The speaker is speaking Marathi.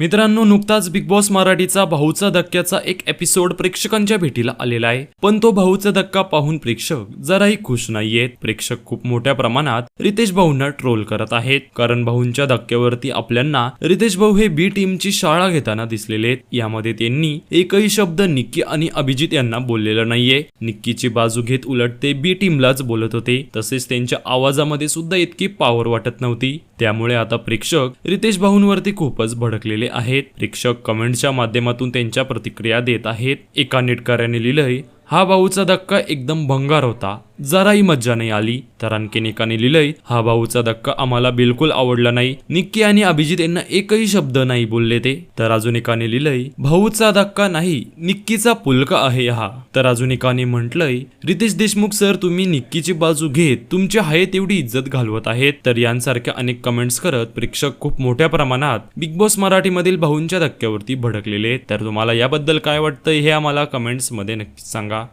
मित्रांनो नुकताच बिग बॉस मराठीचा भाऊचा धक्क्याचा एक एपिसोड प्रेक्षकांच्या भेटीला आलेला आहे. पण तो भाऊचा धक्का पाहून प्रेक्षक जराही खुश नाहीयेत. प्रेक्षक खूप मोठ्या प्रमाणात रितेश भाऊंना ट्रोल करत आहेत. कारण भाऊंच्या धक्क्यावरती आपल्यांना रितेश भाऊ हे बी टीमची शाळा घेताना दिसलेले आहेत. यामध्ये त्यांनी एकही शब्द निक्की आणि अभिजित यांना बोललेला नाहीये. निक्कीची बाजू घेत उलट ते बी टीमलाच बोलत होते. तसेच त्यांच्या आवाजामध्ये सुद्धा इतकी पॉवर वाटत नव्हती. त्यामुळे आता प्रेक्षक रितेश भाऊंवरती खूपच भडकलेले आहेत. प्रेक्षक कमेंटच्या माध्यमातून त्यांच्या प्रतिक्रिया देत आहेत. एका नेटकऱ्याने लिहिलंय हा भाऊचा धक्का एकदम भंगार होता. जराही मज्जा नाही आली. तर आणखीन एकाने लिहिलंय हा भाऊचा धक्का आम्हाला बिलकुल आवडला नाही. निक्की आणि अभिजित यांना एकही शब्द नाही बोलले ते. तर अजून एकाने लिहिलंय भाऊचा धक्का नाही निक्कीचा पुलका आहे हा. तर अजून एकाने म्हटलंय रितेश देशमुख सर तुम्ही निक्कीची बाजू घेत तुमची आहे तेवढी इज्जत घालवत आहेत. तर यांसारख्या अनेक कमेंट्स करत प्रेक्षक खूप मोठ्या प्रमाणात बिग बॉस मराठीमधील भाऊंच्या धक्क्यावरती भडकलेले आहेत. तर तुम्हाला याबद्दल काय वाटतं हे आम्हाला कमेंट्समध्ये नक्कीच सांगा.